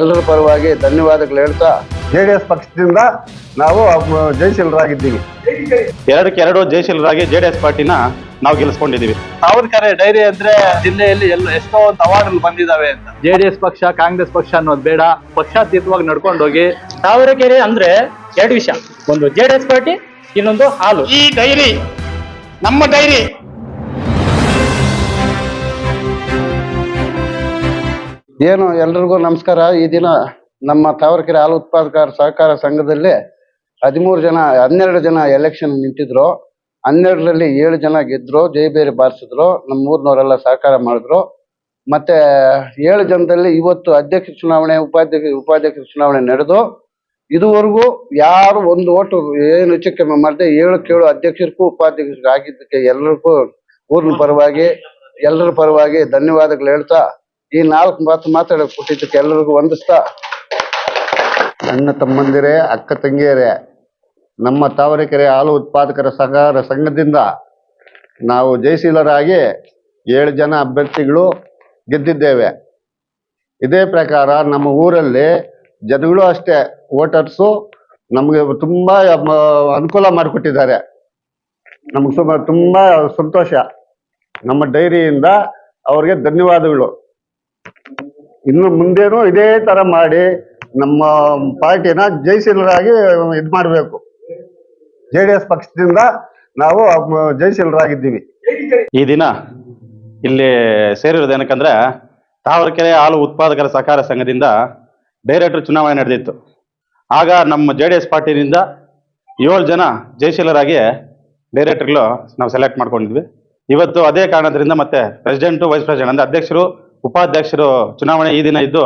ಎಲ್ಲರ ಪರವಾಗಿ ಧನ್ಯವಾದಗಳು ಹೇಳ್ತಾ ಜೆ ಡಿ ಎಸ್ ಪಕ್ಷದಿಂದ ನಾವು ಜಯಶೀಲರಾಗಿದ್ದೀವಿ ಎರಡಕ್ಕೆ ಎರಡು ಜಯಶೀಲರಾಗಿ ಜೆ ಡಿ ಎಸ್ ಪಾರ್ಟಿನ ನಾವು ಗೆಲ್ಲಿಸ್ಕೊಂಡಿದ್ದೀವಿ. ತಾವರೆಕೆರೆ ಡೈರಿ ಅಂದ್ರೆ ಜಿಲ್ಲೆಯಲ್ಲಿ ಎಲ್ಲ ಎಷ್ಟೋ ಒಂದು ಅವಾರ್ಡ್ ಬಂದಿದಾವೆ ಅಂತ. ಜೆ ಡಿ ಎಸ್ ಪಕ್ಷ ಕಾಂಗ್ರೆಸ್ ಪಕ್ಷ ಅನ್ನೋದು ಬೇಡ. ಪಕ್ಷಾತೀತವಾಗಿ ನಡ್ಕೊಂಡು ಹೋಗಿ. ತಾವರೆಕೆರೆ ಅಂದ್ರೆ ಎರಡು ವಿಷಯ. ಒಂದು ಜೆ ಡಿ ಎಸ್ ಪಾರ್ಟಿ ಇನ್ನೊಂದು ಹಾಲು. ಈ ಡೈರಿ ನಮ್ಮ ಡೈರಿ. ಏನು, ಎಲ್ರಿಗೂ ನಮಸ್ಕಾರ. ಈ ದಿನ ನಮ್ಮ ತಾವರಕೆರೆ ಹಾಲು ಉತ್ಪಾದಕರ ಸಹಕಾರ ಸಂಘದಲ್ಲಿ ಹದಿಮೂರು ಜನ, ಹನ್ನೆರಡು ಜನ ಎಲೆಕ್ಷನ್ ನಿಂತಿದ್ರು. ಹನ್ನೆರಡರಲ್ಲಿ ಏಳು ಜನ ಗೆದ್ರು ಜೈಬೇರಿ ಬಾರಿಸಿದ್ರು ನಮ್ಮ ಊರಿನವರೆಲ್ಲ ಸಹಕಾರ ಮಾಡಿದ್ರು. ಮತ್ತೆ ಏಳು ಜನದಲ್ಲಿ ಇವತ್ತು ಅಧ್ಯಕ್ಷ ಚುನಾವಣೆ, ಉಪಾಧ್ಯಕ್ಷ ಉಪಾಧ್ಯಕ್ಷ ಚುನಾವಣೆ ನಡೆದು, ಇದುವರೆಗೂ ಯಾರು ಒಂದು ಓಟು ಏನು ಹೆಚ್ಚು ಕಮ್ಮಿ ಮಾಡದೆ ಏಳು ಕೇಳು ಅಧ್ಯಕ್ಷರಿಗೂ, ಉಪಾಧ್ಯಕ್ಷರಿಗೂ ಆಗಿದ್ದಕ್ಕೆ ಎಲ್ಲರಿಗೂ ಊರಿನ ಪರವಾಗಿ ಎಲ್ಲರ ಪರವಾಗಿ ಧನ್ಯವಾದಗಳು ಹೇಳ್ತಾ ಈ ನಾಲ್ಕು ಮಾತು ಮಾತಾಡಕ್ ಕೊಟ್ಟಿದ್ದಕ್ಕೆ ಎಲ್ಲರಿಗೂ ವಂದಿಸ್ತಾ. ಅಣ್ಣ ತಮ್ಮಂದಿರೇ, ಅಕ್ಕ ತಂಗಿಯರೇ, ನಮ್ಮ ತಾವರೆಕೆರೆ ಹಾಲು ಉತ್ಪಾದಕರ ಸಹಕಾರ ಸಂಘದಿಂದ ನಾವು ಜಯಶೀಲರಾಗಿ ಏಳು ಜನ ಅಭ್ಯರ್ಥಿಗಳು ಗೆದ್ದಿದ್ದೇವೆ. ಇದೇ ಪ್ರಕಾರ ನಮ್ಮ ಊರಲ್ಲಿ ಜನಗಳು ಅಷ್ಟೇ ವೋಟರ್ಸು ನಮಗೆ ತುಂಬ ಅನುಕೂಲ ಮಾಡಿಕೊಟ್ಟಿದ್ದಾರೆ. ನಮಗೆ ಸುಮ ತುಂಬ ಸಂತೋಷ. ನಮ್ಮ ಡೈರಿಯಿಂದ ಅವ್ರಿಗೆ ಧನ್ಯವಾದಗಳು. ಇನ್ನು ಮುಂದೇನು ಇದೇ ತರ ಮಾಡಿ ನಮ್ಮ ಪಾರ್ಟಿನ ಜಯಶೀಲರಾಗಿ ಇದು ಮಾಡಬೇಕು. ಜೆ ಡಿ ಎಸ್ ಪಕ್ಷದಿಂದ ನಾವು ಜಯಶೀಲರಾಗಿದ್ದೀವಿ ಈ ದಿನ ಇಲ್ಲಿ ಸೇರಿರೋದು ಏನಕ್ಕಂದ್ರೆ ತಾವರಕೆರೆ ಹಾಲು ಉತ್ಪಾದಕರ ಸಹಕಾರ ಸಂಘದಿಂದ ಡೈರೆಕ್ಟರ್ ಚುನಾವಣೆ ನಡೆದಿತ್ತು. ಆಗ ನಮ್ಮ ಜೆ ಡಿ ಎಸ್ ಪಾರ್ಟಿನಿಂದ ಏಳು ಜನ ಜಯಶೀಲರಾಗಿ ಡೈರೆಕ್ಟರ್ಗಳು ನಾವು ಸೆಲೆಕ್ಟ್ ಮಾಡ್ಕೊಂಡಿದ್ವಿ. ಇವತ್ತು ಅದೇ ಕಾರಣದಿಂದ ಮತ್ತೆ ಪ್ರೆಸಿಡೆಂಟು, ವೈಸ್ ಪ್ರೆಸಿಡೆಂಟ್ ಅಂದ್ರೆ ಅಧ್ಯಕ್ಷರು ಉಪಾಧ್ಯಕ್ಷರು ಚುನಾವಣೆ ಈ ದಿನ ಇದ್ದು,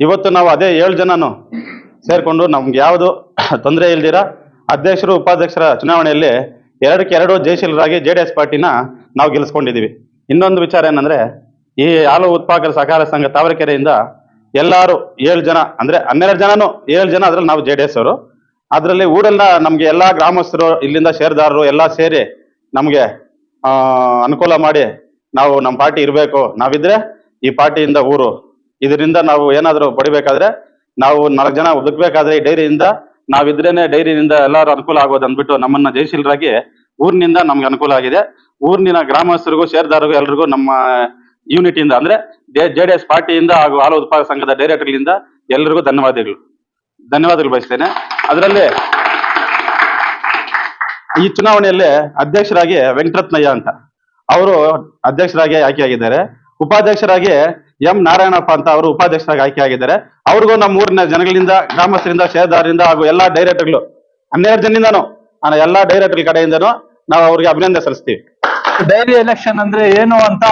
ಇವತ್ತು ನಾವು ಅದೇ ಏಳು ಜನನು ಸೇರಿಕೊಂಡು ನಮ್ಗೆ ಯಾವುದು ತೊಂದರೆ ಇಲ್ದಿರ ಅಧ್ಯಕ್ಷರು ಉಪಾಧ್ಯಕ್ಷರ ಚುನಾವಣೆಯಲ್ಲಿ ಎರಡಕ್ಕೆ ಎರಡು ಜಯಶೀಲರಾಗಿ ಜೆ ಡಿ ಎಸ್ ಪಾರ್ಟಿನ ನಾವು ಗೆಲ್ಲಿಸ್ಕೊಂಡಿದ್ದೀವಿ ಇನ್ನೊಂದು ವಿಚಾರ ಏನಂದ್ರೆ, ಈ ಹಾಲು ಉತ್ಪಾದಕರ ಸಹಕಾರ ಸಂಘ ತಾವರೆಕೆರೆಯಿಂದ ಎಲ್ಲರೂ ಏಳು ಜನ, ಅಂದ್ರೆ ಹನ್ನೆರಡು ಜನನು ಏಳು ಜನ, ಅದ್ರಲ್ಲಿ ನಾವು ಜೆ ಡಿ ಎಸ್ ಅವರು. ಅದರಲ್ಲಿ ಊರೆಲ್ಲ ನಮ್ಗೆ ಎಲ್ಲಾ ಗ್ರಾಮಸ್ಥರು, ಇಲ್ಲಿಂದ ಷೇರ್ದಾರರು ಎಲ್ಲ ಸೇರಿ ನಮ್ಗೆ ಅನುಕೂಲ ಮಾಡಿ ನಾವು ನಮ್ಮ ಪಾರ್ಟಿ ಇರಬೇಕು. ನಾವಿದ್ರೆ ಈ ಪಾರ್ಟಿಯಿಂದ ಊರು. ಇದರಿಂದ ನಾವು ಏನಾದರೂ ಪಡಿಬೇಕಾದ್ರೆ ನಾವು ನಾಲ್ಕು ಜನ ಬದುಕಬೇಕಾದ್ರೆ ಈ ಡೈರಿಯಿಂದ ನಾವಿದ್ರೇನೆ ಡೈರಿಯಿಂದ ಎಲ್ಲರೂ ಅನುಕೂಲ ಆಗೋದು ಅಂದ್ಬಿಟ್ಟು ನಮ್ಮನ್ನ ಜಯಶೀಲರಾಗಿ ಊರಿನಿಂದ ನಮ್ಗೆ ಅನುಕೂಲ ಆಗಿದೆ. ಊರಿನ ಗ್ರಾಮಸ್ಥರಿಗೂ, ಶೇರ್ದಾರರಿಗೂ, ಎಲ್ರಿಗೂ ನಮ್ಮ ಯೂನಿಟಿಯಿಂದ ಅಂದ್ರೆ ಜೆ ಡಿ ಎಸ್ ಪಾರ್ಟಿಯಿಂದ ಹಾಗೂ ಹಾಲು ಉತ್ಪಾದಕ ಸಂಘದ ಡೈರೆಕ್ಟರ್ಗಳಿಂದ ಎಲ್ರಿಗೂ ಧನ್ಯವಾದಗಳು. ಧನ್ಯವಾದಗಳು ಬಯಸ್ತೇನೆ. ಅದರಲ್ಲಿ ಈ ಚುನಾವಣೆಯಲ್ಲಿ ಅಧ್ಯಕ್ಷರಾಗಿ ವೆಂಕಟರತ್ನಯ್ಯ ಅಂತ. ಅವರು ಅಧ್ಯಕ್ಷರಾಗಿ ಆಯ್ಕೆಯಾಗಿದ್ದಾರೆ. ಉಪಾಧ್ಯಕ್ಷರಾಗಿ ಎಂ ನಾರಾಯಣಪ್ಪ ಅಂತ ಅವರು ಉಪಾಧ್ಯಕ್ಷರಾಗಿ ಆಯ್ಕೆಯಾಗಿದ್ದಾರೆ. ಅವ್ರಿಗೂ ನಮ್ಮ ಊರಿನ ಜನಗಳಿಂದ, ಗ್ರಾಮಸ್ಥರಿಂದ ಷೇರ್ದಾರರಿಂದ ಹಾಗೂ ಎಲ್ಲಾ ಡೈರೆಕ್ಟರ್ಗಳು, ಹನ್ನೆರಡು ಆ ಎಲ್ಲಾ ಡೈರೆಕ್ಟರ್ ಕಡೆಯಿಂದನೂ ನಾವು ಅವ್ರಿಗೆ ಅಭಿನಂದನೆ ಸಲ್ಲಿಸ್ತೀವಿ. ಡೈರಿ ಎಲೆಕ್ಷನ್ ಅಂದ್ರೆ ಏನು ಅಂತ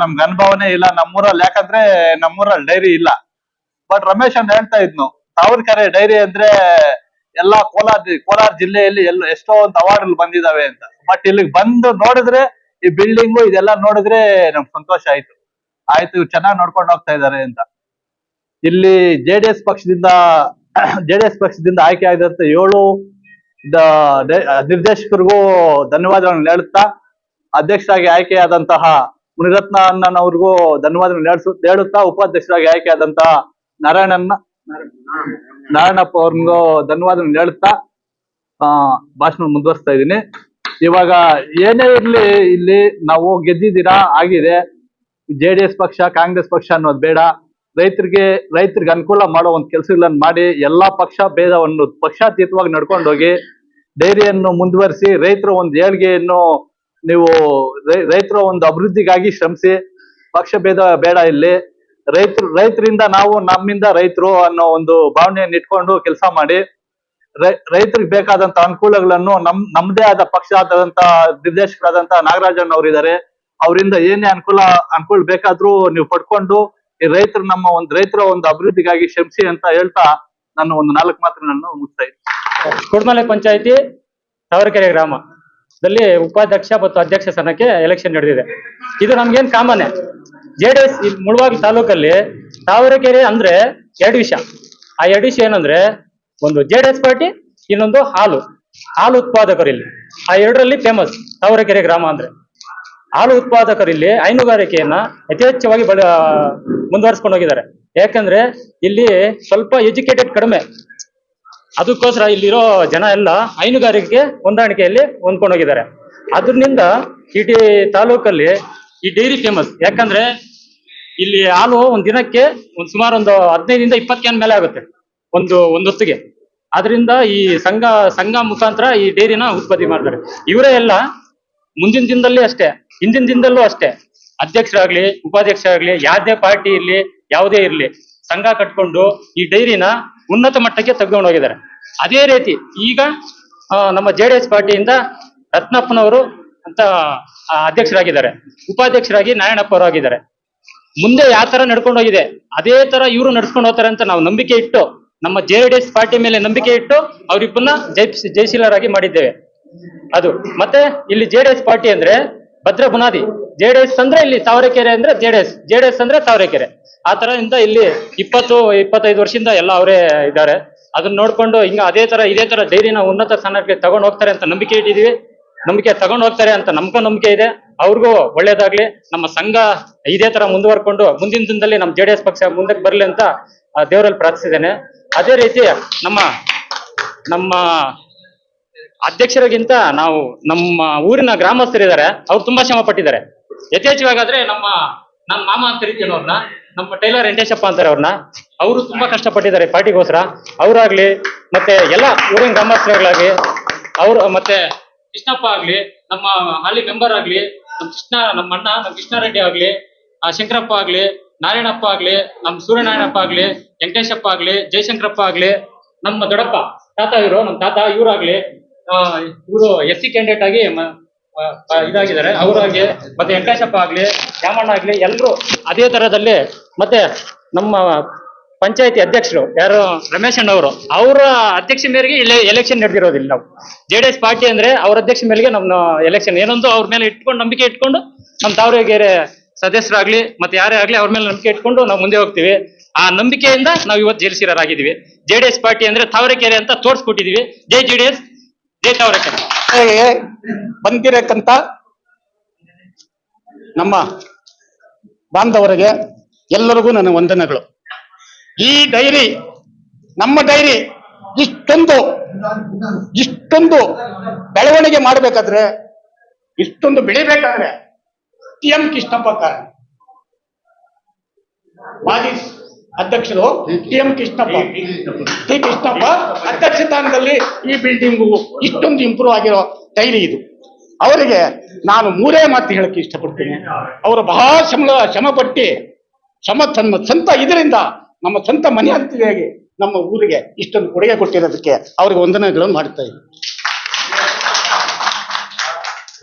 ನಮ್ಗೆ ಅನುಭವನೇ ಇಲ್ಲ. ನಮ್ಮೂರಲ್ಲಿ ಯಾಕಂದ್ರೆ ನಮ್ಮೂರಲ್ಲಿ ಡೈರಿ ಇಲ್ಲ. ಬಟ್ ರಮೇಶ್ ಅಣ್ಣ ಹೇಳ್ತಾ ಇದ್ನು ತಾವರೆಕೆರೆ ಡೈರಿ ಅಂದ್ರೆ ಎಲ್ಲಾ ಕೋಲಾರ ಕೋಲಾರ ಜಿಲ್ಲೆಯಲ್ಲಿ ಎಲ್ಲ ಎಷ್ಟೋ ಒಂದು ಅವಾರ್ಡ್ ಬಂದಿದಾವೆ ಅಂತ. ಬಟ್ ಇಲ್ಲಿಗೆ ಬಂದು ನೋಡಿದ್ರೆ, ಈ ಬಿಲ್ಡಿಂಗು ಇದೆಲ್ಲ ನೋಡಿದ್ರೆ ನಮ್ಗೆ ಸಂತೋಷ ಆಯ್ತು. ಆಯ್ತು, ಇವ್ರು ಚೆನ್ನಾಗಿ ನೋಡ್ಕೊಂಡು ಹೋಗ್ತಾ ಇದಾರೆ ಅಂತ. ಇಲ್ಲಿ ಜೆಡಿಎಸ್ ಪಕ್ಷದಿಂದ ಜೆಡಿಎಸ್ ಪಕ್ಷದಿಂದ ಆಯ್ಕೆ ಆಗಿದಂತ ಏಳು ನಿರ್ದೇಶಕರಿಗೂ ಧನ್ಯವಾದಗಳನ್ನು ಹೇಳುತ್ತಾ, ಅಧ್ಯಕ್ಷರಾಗಿ ಆಯ್ಕೆಯಾದಂತಹ ಮುನಿರತ್ನ ಅಣ್ಣನವ್ರಿಗೂ ಧನ್ಯವಾದಗಳನ್ನು ಹೇಳ್ಸು, ಹೇಳುತ್ತಾ, ಉಪಾಧ್ಯಕ್ಷರಾಗಿ ಆಯ್ಕೆಯಾದಂತಹ ನಾರಾಯಣನ್ನ ನಾರಾಯಣಪ್ಪ ಅವ್ರಿಗೂ ಧನ್ಯವಾದಗಳನ್ನು ಹೇಳುತ್ತಾ, ಆ, ಭಾಷಣ ಮುಂದುವರಿಸ್ತಾ ಇದ್ದೀನಿ. ಇವಾಗ ಏನೇ ಇರ್ಲಿ, ಇಲ್ಲಿ ನಾವು ಗೆದ್ದಿದ್ದೀರಾ, ಆಗಿದೆ. ಜೆ ಡಿ ಪಕ್ಷ, ಕಾಂಗ್ರೆಸ್ ಪಕ್ಷ ಅನ್ನೋದು ಬೇಡ. ರೈತರಿಗೆ ರೈತರಿಗೆ ಅನುಕೂಲ ಮಾಡೋ ಒಂದು ಕೆಲಸಗಳನ್ನು ಮಾಡಿ, ಎಲ್ಲಾ ಪಕ್ಷ ಭೇದವನ್ನು ಪಕ್ಷಾತೀತವಾಗಿ ನಡ್ಕೊಂಡು ಹೋಗಿ ಡೈರಿಯನ್ನು ಮುಂದುವರಿಸಿ, ರೈತರ ಒಂದು ಏಳ್ಗೆಯನ್ನು ನೀವು ರೈತರ ಒಂದು ಅಭಿವೃದ್ಧಿಗಾಗಿ ಶ್ರಮಿಸಿ, ಪಕ್ಷ ಭೇದ ಬೇಡ ಇಲ್ಲಿ. ರೈತರು, ರೈತರಿಂದ ನಾವು ನಮ್ಮಿಂದ ರೈತರು ಅನ್ನೋ ಒಂದು ಭಾವನೆಯನ್ನು ಇಟ್ಕೊಂಡು ಕೆಲಸ ಮಾಡಿ, ರೈ- ರೈತರಿಗೆ ಬೇಕಾದಂತ ಅನುಕೂಲಗಳನ್ನು ನಮ್, ನಮ್ದೇ ಆದ ಪಕ್ಷ ಆದಂತ ನಿರ್ದೇಶಕರಾದಂತ ನಾಗರಾಜನ್ ಅವರು ಇದ್ದಾರೆ ಅವರಿಂದ ಏನೇ ಅನುಕೂಲ ಅನುಕೂಲ ಬೇಕಾದ್ರೂ ನೀವು ಪಡ್ಕೊಂಡು ಈ ರೈತರು ನಮ್ಮ ಒಂದು, ರೈತರ ಒಂದು ಅಭಿವೃದ್ಧಿಗಾಗಿ ಶ್ರಮಿಸಿ ಅಂತ ಹೇಳ್ತಾ ನಾನು ಒಂದು ನಾಲ್ಕು ಮಾತ್ರ ನಾನು ಮುಗಿಸ್ತಾ ಇದ್ದೀನಿ. ಕುಡ್ಮಲೆ ಪಂಚಾಯತಿ ತಾವರೆಕೆರೆ ಗ್ರಾಮದಲ್ಲಿ ಉಪಾಧ್ಯಕ್ಷ ಮತ್ತು ಅಧ್ಯಕ್ಷ ಸ್ಥಾನಕ್ಕೆ ಎಲೆಕ್ಷನ್ ನಡೆದಿದೆ. ಇದು ನಮ್ಗೇನ್ common J D S Mulbagal ತಾಲೂಕಲ್ಲಿ ತಾವರೆಕೆರೆ ಅಂದ್ರೆ ಎರಡು ವಿಷಯ. ಆ ಎರಡು ವಿಷಯ ಏನಂದ್ರೆ, ಒಂದು ಜೆ ಡಿ ಎಸ್ ಪಾರ್ಟಿ, ಇನ್ನೊಂದು ಹಾಲು. ಹಾಲು ಉತ್ಪಾದಕರು ಇಲ್ಲಿ. ಆ ಎರಡರಲ್ಲಿ ಫೇಮಸ್ ತಾವರೆಕೆರೆ ಗ್ರಾಮ ಅಂದ್ರೆ. ಹಾಲು ಉತ್ಪಾದಕರು ಇಲ್ಲಿ ಹೈನುಗಾರಿಕೆಯನ್ನ ಯಥೇಚ್ಛವಾಗಿ ಬಳ, ಮುಂದುವರಿಸ್ಕೊಂಡು ಹೋಗಿದ್ದಾರೆ. ಯಾಕಂದ್ರೆ ಇಲ್ಲಿ ಸ್ವಲ್ಪ ಎಜುಕೇಟೆಡ್ ಕಡಿಮೆ. ಅದಕ್ಕೋಸ್ಕರ ಇಲ್ಲಿರೋ ಜನ ಎಲ್ಲ ಹೈನುಗಾರಿಕೆ ಹೊಂದಾಣಿಕೆಯಲ್ಲಿ ಹೊಂದ್ಕೊಂಡೋಗಿದ್ದಾರೆ ಅದರಿಂದ ಇಡೀ ತಾಲೂಕಲ್ಲಿ ಈ ಡೈರಿ ಫೇಮಸ್. ಯಾಕಂದ್ರೆ ಇಲ್ಲಿ ಹಾಲು ಒಂದ್ ದಿನಕ್ಕೆ ಒಂದ್ ಸುಮಾರು ಒಂದು ಹದಿನೈದಿಂದ ಇಪ್ಪತ್ತು ಕ್ಯಾನ್ ಮೇಲೆ ಆಗುತ್ತೆ ಒಂದು, ಒಂದೊತ್ತಿಗೆ. ಅದರಿಂದ ಈ ಸಂಘ ಸಂಘ ಮುಖಾಂತರ ಈ ಡೈರಿನ ಉತ್ಪತ್ತಿ ಮಾಡ್ತಾರೆ. ಇವರೇ ಎಲ್ಲ ಮುಂದಿನ ದಿನದಲ್ಲಿ ಅಷ್ಟೇ. ಹಿಂದಿನ ದಿನದಲ್ಲೂ ಅಷ್ಟೇ. ಅಧ್ಯಕ್ಷರಾಗ್ಲಿ, ಉಪಾಧ್ಯಕ್ಷರಾಗ್ಲಿ ಯಾವುದೇ ಪಾರ್ಟಿ ಇರ್ಲಿ, ಯಾವುದೇ ಇರ್ಲಿ, ಸಂಘ ಕಟ್ಕೊಂಡು ಈ ಡೈರಿನ ಉನ್ನತ ಮಟ್ಟಕ್ಕೆ ತೆಗೆದುಕೊಂಡು ಹೋಗಿದ್ದಾರೆ. ಅದೇ ರೀತಿ ಈಗ ನಮ್ಮ ಜೆ ಡಿ ಎಸ್ ಪಾರ್ಟಿಯಿಂದ ರತ್ನಪ್ಪನವರು ಅಂತ ಅಧ್ಯಕ್ಷರಾಗಿದ್ದಾರೆ. ಉಪಾಧ್ಯಕ್ಷರಾಗಿ ನಾರಾಯಣಪ್ಪ ಅವರು ಆಗಿದ್ದಾರೆ. ಮುಂದೆ ಯಾವ ತರ ನಡ್ಕೊಂಡು ಹೋಗಿದೆ? ಅದೇ ತರ ಇವರು ನಡ್ಸ್ಕೊಂಡು ಹೋಗ್ತಾರೆ ಅಂತ ನಾವು ನಂಬಿಕೆ ಇಟ್ಟು, ನಮ್ಮ ಜೆ ಡಿ ಎಸ್ ಪಾರ್ಟಿ ಮೇಲೆ ನಂಬಿಕೆ ಇಟ್ಟು ಅವರಿಬ್ಬರನ್ನ ಜೈ, ಜಯಶೀಲರಾಗಿ ಮಾಡಿದ್ದೇವೆ. ಅದು. ಮತ್ತೆ ಇಲ್ಲಿ ಜೆ ಡಿ ಎಸ್ ಪಾರ್ಟಿ ಅಂದ್ರೆ ಭದ್ರ ಬುನಾದಿ ಜೆಡಿಎಸ್ ಅಂದ್ರೆ ಇಲ್ಲಿ ತಾವರೆಕೆರೆ ಅಂದ್ರೆ ಜೆಡಿಎಸ್. ಜೆಡಿಎಸ್ ಅಂದ್ರೆ ತಾವರೆಕೆರೆ ಆ ತರದಿಂದ ಇಲ್ಲಿ ಇಪ್ಪತ್ತು, ಇಪ್ಪತ್ತೈದು ವರ್ಷದಿಂದ ಎಲ್ಲ ಅವರೇ ಇದ್ದಾರೆ. ಅದನ್ನ ನೋಡ್ಕೊಂಡು ಹಿಂಗ ಅದೇ ತರ, ಇದೇ ತರ ಡೈರಿನ ಉನ್ನತ ಸ್ಥಾನಕ್ಕೆ ತಗೊಂಡು ಹೋಗ್ತಾರೆ ಅಂತ ನಂಬಿಕೆ ಇಟ್ಟಿದೀವಿ. ನಂಬಿಕೆ ತಗೊಂಡು ಹೋಗ್ತಾರೆ ಅಂತ ನಮ್ಗೂ ನಂಬಿಕೆ ಇದೆ. ಅವ್ರಿಗೂ ಒಳ್ಳೇದಾಗ್ಲಿ. ನಮ್ಮ ಸಂಘ ಇದೇ ತರ ಮುಂದುವರ್ಕೊಂಡು ಮುಂದಿನ ದಿನದಲ್ಲಿ ನಮ್ಮ ಜೆಡಿಎಸ್ ಪಕ್ಷ ಮುಂದಕ್ಕೆ ಬರ್ಲಿ ಅಂತ ದೇವರಲ್ಲಿ ಪ್ರಾರ್ಥಿಸಿದ್ದೇನೆ. ಅದೇ ರೀತಿ ನಮ್ಮ ನಮ್ಮ ಅಧ್ಯಕ್ಷರಿಗಿಂತ ನಾವು ನಮ್ಮ ಊರಿನ ಗ್ರಾಮಸ್ಥರಿದ್ದಾರೆ. ಅವ್ರು ತುಂಬಾ ಶ್ರಮ ಪಟ್ಟಿದ್ದಾರೆ. ಯಥೇಚ್ಛವಾಗಾದ್ರೆ ನಮ್ಮ ನಮ್ಮ ಮಾಮ ಅಂತ ಅವ್ರನ್ನ, ನಮ್ಮ ಟೈಲರ್ ವೆಂಕಟೇಶಪ್ಪ ಅಂತಾರೆ ಅವ್ರನ್ನ. ಅವರು ತುಂಬಾ ಕಷ್ಟಪಟ್ಟಿದ್ದಾರೆ ಪಾರ್ಟಿಗೋಸ್ಕರ. ಅವರಾಗ್ಲಿ, ಮತ್ತೆ ಎಲ್ಲ ಊರಿನ ಗ್ರಾಮಸ್ಥರುಗಳಾಗ್ಲಿ, ಅವ್ರು, ಮತ್ತೆ ಕೃಷ್ಣಪ್ಪ ಆಗ್ಲಿ, ನಮ್ಮ ಹಾಲಿ ಮೆಂಬರ್ ಆಗ್ಲಿ, ನಮ್ಮ ಕೃಷ್ಣ, ನಮ್ಮ ಅಣ್ಣ, ನಮ್ಮ ಕೃಷ್ಣಾರೆಡ್ಡಿ ಆಗ್ಲಿ ಶಂಕರಪ್ಪ ಆಗ್ಲಿ, ನಾರಾಯಣಪ್ಪ ಆಗ್ಲಿ, ನಮ್ಮ ಸೂರ್ಯನಾರಾಯಣಪ್ಪ ಆಗ್ಲಿ, ವೆಂಕಟೇಶಪ್ಪ ಆಗ್ಲಿ ಜಯಶಂಕರಪ್ಪ ಆಗ್ಲಿ, ನಮ್ಮ ದೊಡ್ಡಪ್ಪ, ತಾತ ಇವರು, ನಮ್ಮ ತಾತ ಇವರಾಗ್ಲಿ ಇವರು ಎಸ್ ಸಿ ಕ್ಯಾಂಡಿಡೇಟ್ ಆಗಿ ಇದಾಗಿದ್ದಾರೆ. ಅವರಾಗಿ ಮತ್ತೆ ವೆಂಕಟೇಶಪ್ಪ ಆಗ್ಲಿ ರಾಮಣ್ಣ ಆಗ್ಲಿ ಎಲ್ಲರೂ ಅದೇ ತರದಲ್ಲಿ ಮತ್ತೆ ನಮ್ಮ ಪಂಚಾಯತಿ ಅಧ್ಯಕ್ಷರು ಯಾರು? ರಮೇಶ್ ಅಣ್ಣವರು ಅವರ. ಅಧ್ಯಕ್ಷ ಮೇರೆಗೆ ಇಲ್ಲಿ ಎಲೆಕ್ಷನ್ ನಡೆದಿರೋದಿಲ್ಲ ನಾವು ಜೆ ಡಿ ಎಸ್ ಪಾರ್ಟಿ ಅಂದ್ರೆ ಅವ್ರ ಅಧ್ಯಕ್ಷ ಮೇಲೆ ನಮ್ಮ ಎಲೆಕ್ಷನ್ ಏನೊಂದು ಅವ್ರ ಮೇಲೆ ಇಟ್ಕೊಂಡು, ನಂಬಿಕೆ ಇಟ್ಕೊಂಡು ನಮ್ಮ ತಾವರೆಗೆರೆ ಸದಸ್ಯರಾಗ್ಲಿ, ಮತ್ತೆ ಯಾರೇ ಆಗ್ಲಿ ಅವ್ರ ಮೇಲೆ ನಂಬಿಕೆ ಇಟ್ಕೊಂಡು ನಾವು ಮುಂದೆ ಹೋಗ್ತೀವಿ. ಆ ನಂಬಿಕೆಯಿಂದ ನಾವು ಇವತ್ತು ಜೆಲ್ಸಿರಾಗಿದ್ದೀವಿ ಜೆ ಡಿ ಎಸ್ ಪಾರ್ಟಿ ಅಂದ್ರೆ ತಾವರೆಕೆರೆ ಅಂತ ತೋರ್ಸ್ಕೊಟ್ಟಿದೀವಿ ಜೈ ಜೆ ಡಿ ಎಸ್ ಬಂದಿರಕ್ಕಂತ ನಮ್ಮ ಬಾಂಧವರಿಗೆ ಎಲ್ಲರಿಗೂ ನನ್ನ ವಂದನೆಗಳು. ಈ ಡೈರಿ, ನಮ್ಮ ಡೈರಿ ಇಷ್ಟೊಂದು ಇಷ್ಟೊಂದು ಬೆಳವಣಿಗೆ ಮಾಡಬೇಕಾದ್ರೆ, ಇಷ್ಟೊಂದು ಬೆಳಿಬೇಕಾದ್ರೆ ಟಿ ಎಂ ಕೃಷ್ಣಪ್ಪ ಕಾರಣ ಮಾಜಿ ಅಧ್ಯಕ್ಷರು T. M Krishnappa. T. Krishnappa. ಅಧ್ಯಕ್ಷ ಸ್ಥಾನದಲ್ಲಿ ಈ ಬಿಲ್ಡಿಂಗು ಇಷ್ಟೊಂದು ಇಂಪ್ರೂವ್ ಆಗಿರೋ ಡೈರಿ ಇದು. ಅವರಿಗೆ ನಾನು ಮೂರೇ ಮಾತು ಹೇಳಕ್ಕೆ ಇಷ್ಟಪಡ್ತೀನಿ. ಅವರು ಬಹಳ ಶ್ರಮ ಶ್ರಮ ಪಟ್ಟು ಶ್ರಮ ತನ್ನ ಸ್ವಂತ ಇದರಿಂದ ನಮ್ಮ ಸ್ವಂತ ಮನೆ ಹತ್ತಿಗೆ ನಮ್ಮ ಊರಿಗೆ ಇಷ್ಟೊಂದು ಕೊಡುಗೆ ಕೊಟ್ಟಿರೋದಕ್ಕೆ ಅವ್ರಿಗೆ ವಂದನೆಗಳನ್ನು ಮಾಡ್ತಾ ಇದ್ದೀನಿ.